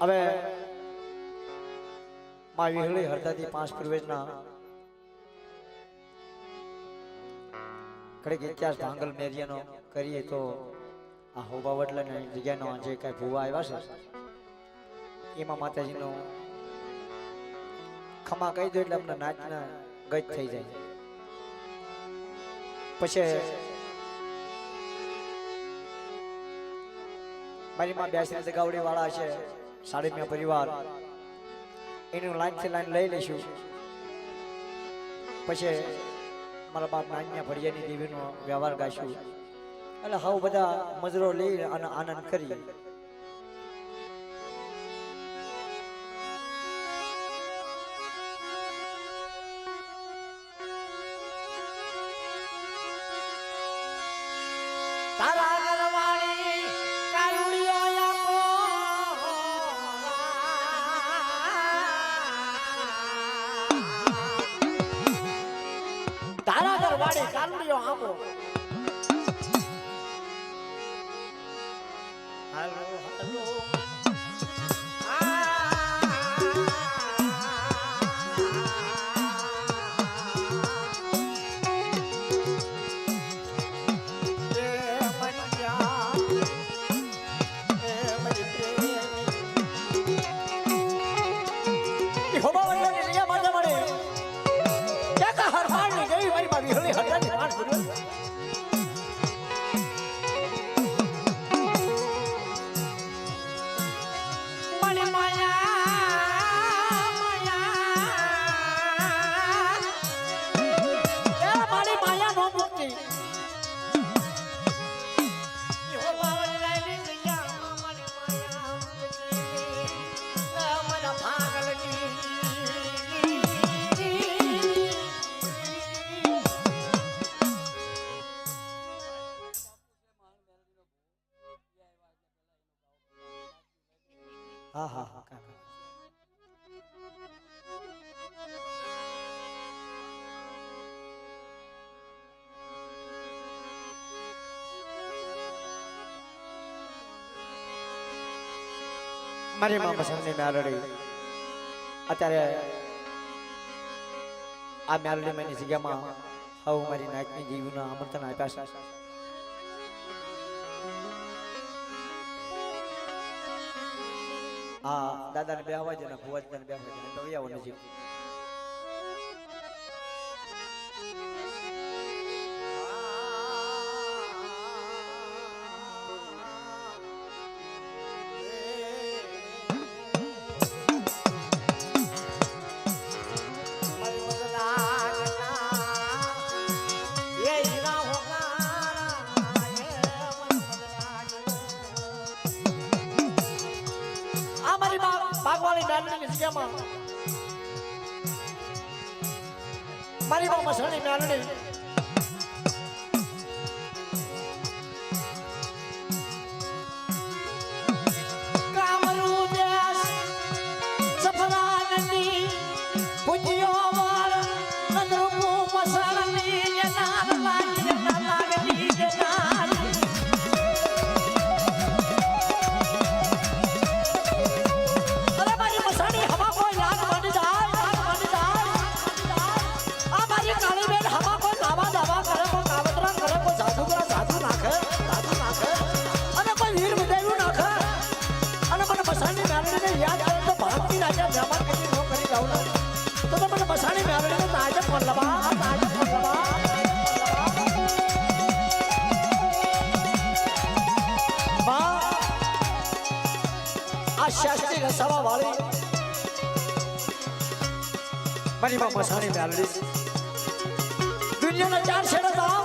હવે માં વિહળી હરદાદી પાંચ પ્રવેશના કડીક ઇતિહાસ ભાંગલ મેરિયાનો કરીએ તો આ હોબાવટલાની જગ્યાનો જે કાંઈ ભૂવા આવ્યા છે, એમાં માતાજીનો ખમા કહી દો એટલે અમને નાચના ગજ થઈ જાય. પછી મારી માં બેસીને જગાવડી વાળા છે. સાડી મેં પરિવાર. એનું લાઈનથી લાઈન લઈ લઈશું. પછી મારા બાપ નાન્યા ભડિયાની દેવીનો વ્યવહાર ગાઈશું. એટલે હવ બધા મજરો લઈ અને આનંદ કરી. તારા ઘરવાળી કારુડિયો મારી મામા પસંદની મેલડી. અત્યારે આ મેલડી મેની જગ્યામાં હવે મારી નાચની જીવનું આમંત્રણ આપ્યા છે. હા દાદાને બે અવાજ અને ભુવાજીને બે અવાજ. તો નજીક. જગ્યામાં મારી બાપા શરણી મેલડી મેળવીને યાદ આવે તો ભારતની રાજા મહેમાન કરી નો મને ચાર છેડે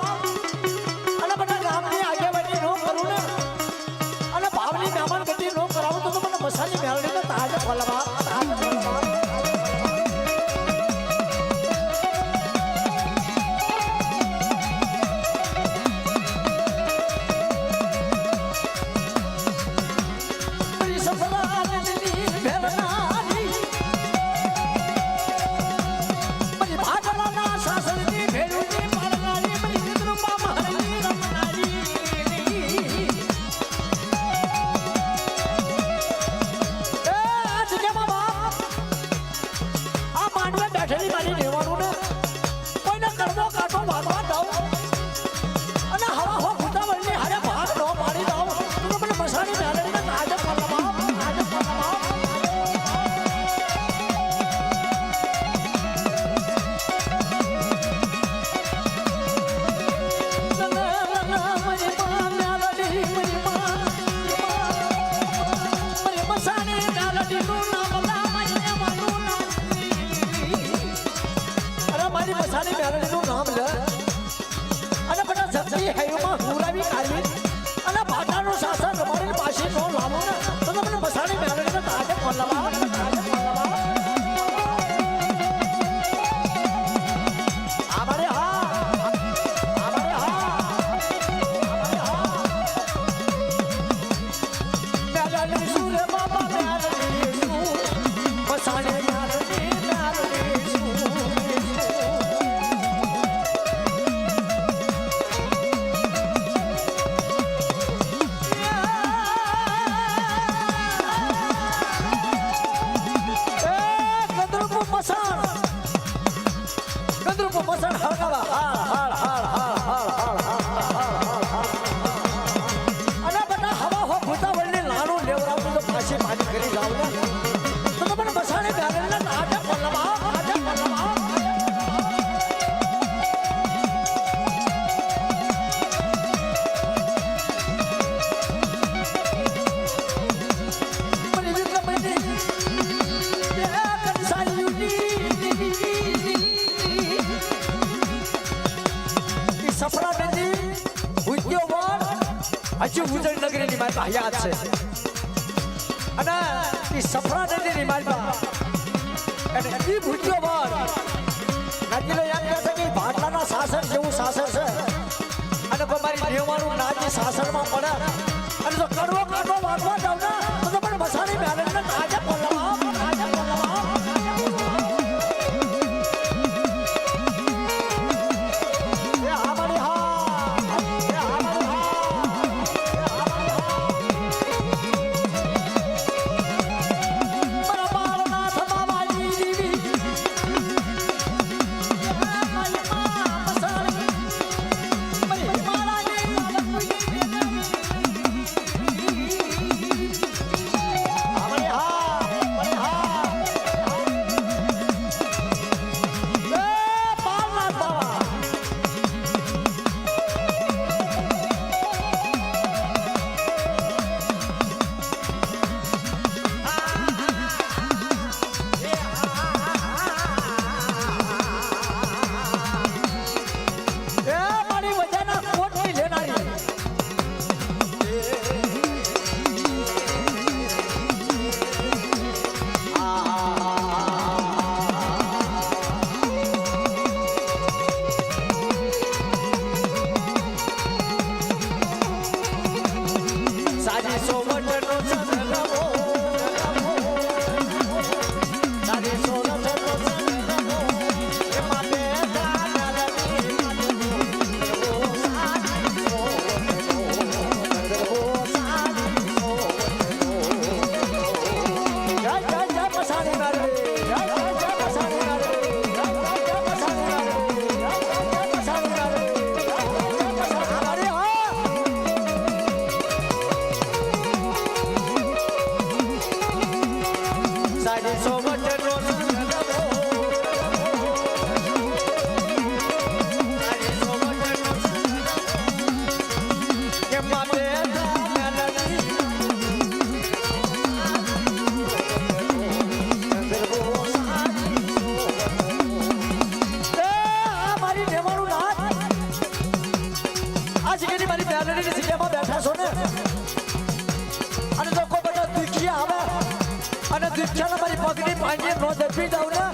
ની મસાની મેલડી નું નામ લે. 干嘛干哈哈哈 યાદ છે. અને એ નદીની મારી પાસે અને એ ભૂજ્યો વન નદીનો યાદ રહેશે કે ભાટલાના શાસન જેવું શાસન છે. અને કોઈ મારી દેવાનું નાજી શાસનમાં પડે. અને જો કડવો કડવો વાગવા જાવ ને તો પણ મસાણી બેરલને નાજે બેનરીની જગ્યામાં બેઠા છો ને અને કોઈ બધા દુખિયા આવે અને દુખિયાને મારી પગની પાંડીએ નો દબી દઉં ને